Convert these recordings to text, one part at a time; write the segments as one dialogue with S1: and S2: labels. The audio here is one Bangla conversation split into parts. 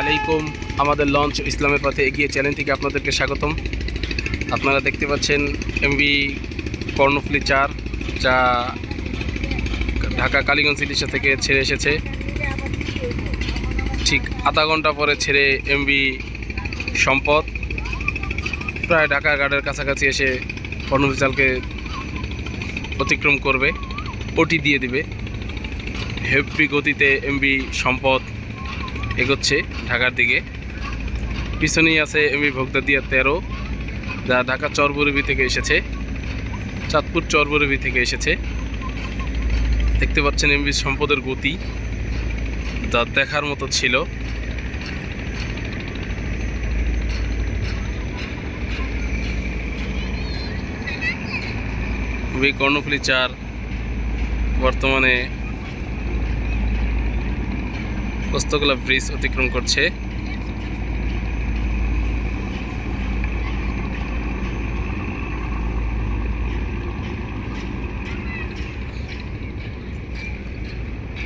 S1: আলাইকুম। আমাদের লঞ্চ ইসলামের পথে এগিয়ে চ্যানেল থেকে আপনাদেরকে স্বাগতম। আপনারা দেখতে পাচ্ছেন এমবি কর্ণফুলি চার, যা ঢাকা কালীগঞ্জ ইলিশা থেকে ছেড়ে এসেছে। ঠিক আধা ঘণ্টা পরে ছেড়ে এমবি সম্পদ। প্রায় ঢাকা গার্ডের কাছাকাছি এসে কর্ণফুলি চালকে অতিক্রম করবে, ওটি দিয়ে দিবে। হেভি গতিতে এমবি সম্পদ এগোচ্ছে ঢাকার দিকে। পিছনেই আছে এমবি ভোগদাদিয়া তেরো, যা ঢাকা চরবরবি থেকে এসেছে, চাঁদপুর চরবরবি থেকে এসেছে। দেখতে পাচ্ছেন এমবি সম্পদের গতি, যা দেখার মতো ছিল। কর্ণফুলি চার, বর্তমানে পোস্তগোলা ব্রিজ অতিক্রম করছে।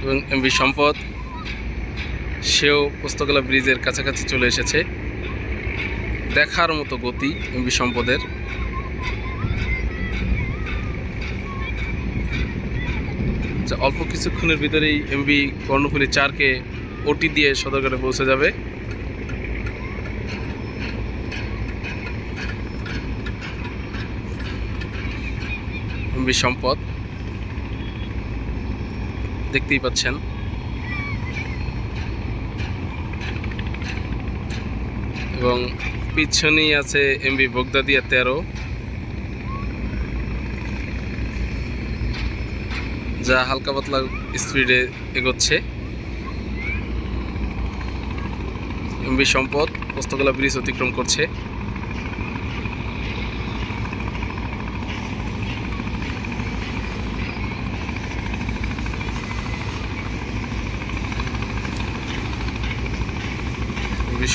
S1: এবং এমবি সম্পদ, সেও পোস্তগোলা ব্রিজের কাছাকাছি চলে এসেছে। দেখার মতো গতি এমবি সম্পদের। অল্প কিছুক্ষণের ভিতরেই এমবি কর্ণফুলি চারকে ওটি দিয়ে সদরঘাটে পৌঁছে যাবে। সম্পদ। দেখতেই পাচ্ছেন। এবং পিছনেই আছে এমবি বগদাদিয়া তেরো। যা হালকা পাতলা স্পিডে এগোচ্ছে। এমবি সম্পদ হস্তকলা ব্রিজ অতিক্রম করছে।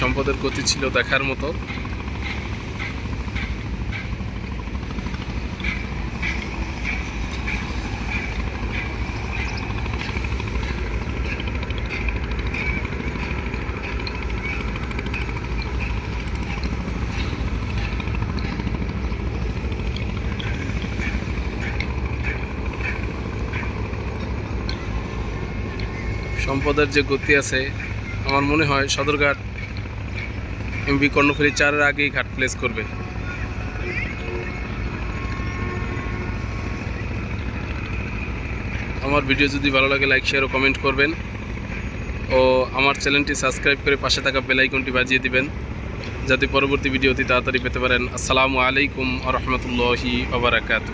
S1: সম্পদের গতি ছিল দেখার মতো। সম্পদের যে গতি আছে, আমার মনে হয় সদরঘাট এমবি কর্ণফুলি চারের আগেই ঘাট প্লেস করবে। আমার ভিডিও যদি ভালো লাগে লাইক শেয়ার ও কমেন্ট করবেন। ও আমার চ্যানেলটি সাবস্ক্রাইব করে পাশে থাকা বেল আইকনটি বাজিয়ে দিবেন, যাতে পরবর্তী ভিডিও অতি তাড়াতাড়ি পেতে পারেন। আসসালামু আলাইকুম আ রহমতুল্লাহি আবরাকাতু